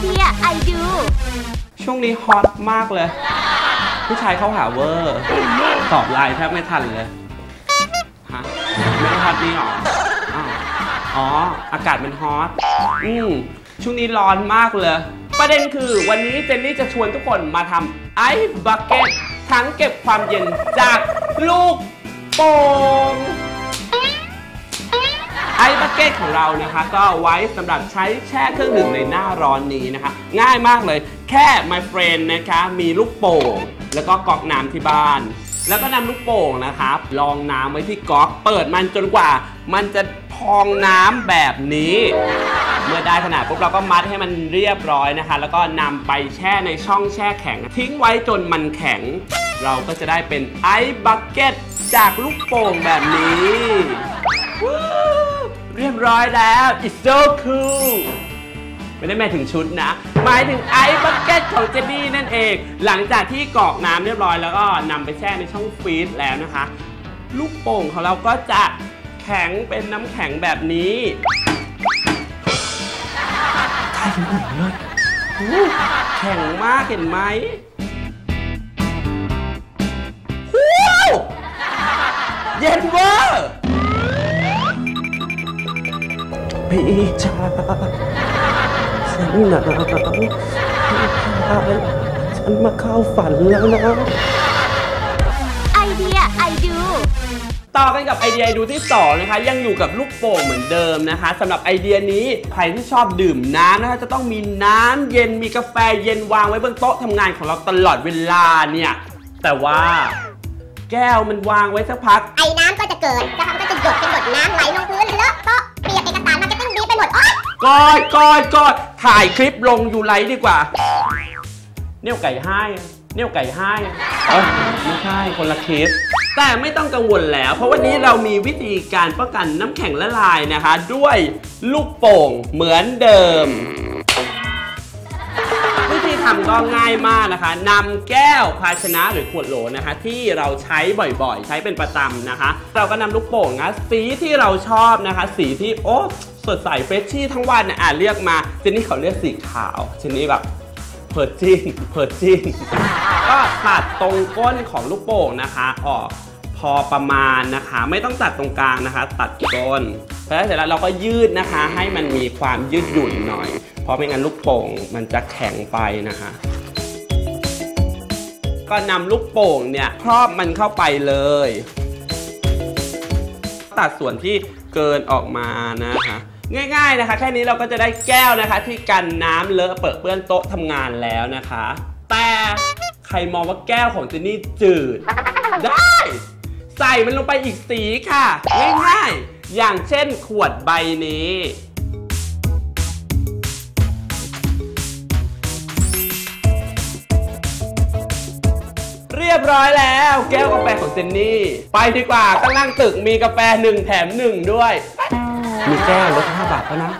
เดียไอดูช่วงนี้ฮอตมากเลย ผู้ชายเข้าหาเวอร์ ตอบไลน์แทบไม่ทันเลย ฮะ ไม่ได้ฮอตนี่หรออ้าวอ๋อ อากาศมันฮอต อืมช่วงนี้ร้อนมากเลย ประเด็นคือวันนี้เจนนี่จะชวนทุกคนมาทำไอซ์บักเก็ตถังเก็บความเย็นจากลูกโป่ง ไอซ์บักเก็ตของเรานะคะก็ไว้สำหรับใช้แช่เครื่องดื่มในหน้าร้อนนี้นะคะ ง่ายมากเลยแค่ my friend นะคะมีลูกโป่ง แล้วก็กอกน้ำที่บ้าน แล้วก็นำลูกโป่งนะครับรองน้ำไว้ที่ก๊อกเปิดมันจนกว่า มันจะพองน้ำแบบนี้ เมื่อได้ขนาดปุ๊บเราก็มัดให้มันเรียบร้อยนะคะ แล้วก็นำไปแช่ในช่องแช่แข็ง ทิ้งไว้จนมันแข็ง เราก็จะได้เป็นไอซ์บักเก็ตจากลูกโป่งแบบนี้ เรียบร้อยแล้ว it's so cool ไม่ได้หมายถึงชุดนะ หมายถึงไอซ์บักเก็ตของเจนนี่นั่นเอง หลังจากที่กรอกน้ำเรียบร้อยแล้วก็นำไปแช่ในช่องฟรีซแล้วนะคะ ลูกโป่งของเราก็จะแข็งเป็นน้ำแข็งแบบนี้ใช่ถึงอุ่นเลยอู้แข็งมากเห็นไหม พี่ชายฉันหนาวพี่ชายฉันมาเข้าฝันแล้วนะ ไอเดียไอดูต่อกันกับไอเดียดูที่ 2 นะคะ ยังอยู่กับลูกโป่งเหมือนเดิมนะคะสำหรับไอเดียนี้ใครที่ชอบดื่มน้ำนะคะจะต้องมีน้ำเย็นมีกาแฟเย็นวางไว้บนโต๊ะทำงานของเราตลอดเวลาเนี่ย แต่ว่าแก้วมันวางไว้สักพัก ไอ้น้ำก็จะเกิดนะคะมันก็จะหยดเป็นหยดน้ำไหลลง กอยกอดกอดกอดถ่ายคลิปลงยูไลท์ดีกว่า เนี่ยวไก่ให้อะเนี่ยวไก่ให้อะเอ้ยไม่ใช่คนละคลิปแต่ไม่ต้องกังวลแล้ว เพราะวันนี้เรามีวิธีการป้องกันน้ำแข็งละลายนะคะ ด้วยลูกโป่งเหมือนเดิม ก็ง่ายมากนะคะนำแก้วภาชนะหรือขวดโหลนะคะ ที่เราใช้บ่อยๆ ใช้เป็นประจำนะคะ เราก็นำลูกโป่งนะสีที่เราชอบนะคะ สีที่โอ้สดใสเฟรชชี่ทั้งวันนะอะเรียกมาเจนนี่เขาเรียกสีขาวเจนนี่แบบเพอร์จินเพอร์จินก็ตัดตรงก้นของลูกโป่งนะคะ ออกพอประมาณนะคะ ไม่ต้องตัดตรงกลางนะคะ ตัดก้น แล้วเสร็จแล้วเราก็ยืดนะคะ ให้มันมีความยืดหยุ่นหน่อย เพราะไม่งั้นลูกโป่งมันจะแข็งไปนะคะ ก็นำลูกโป่งเนี่ยครอบมันเข้าไปเลย ตัดส่วนที่เกินออกมานะคะง่ายๆนะคะ แค่นี้เราก็จะได้แก้วนะคะ ที่กันน้ำเลอะเปิดเปื้อนโต๊ะทำงานแล้วนะคะ แต่ใครมองว่าแก้วของเจนนี่จืด ได้ ใส่มันลงไปอีกสีค่ะ ง่ายๆ อย่างเช่นขวดใบนี้ เรียบร้อยแล้วแก้วกาแฟของเจนนี่ ไปดีกว่าข้างล่างตึกมีกาแฟหนึ่งแถมหนึ่งด้วย มีแก้วลด5บาทแล้วนะ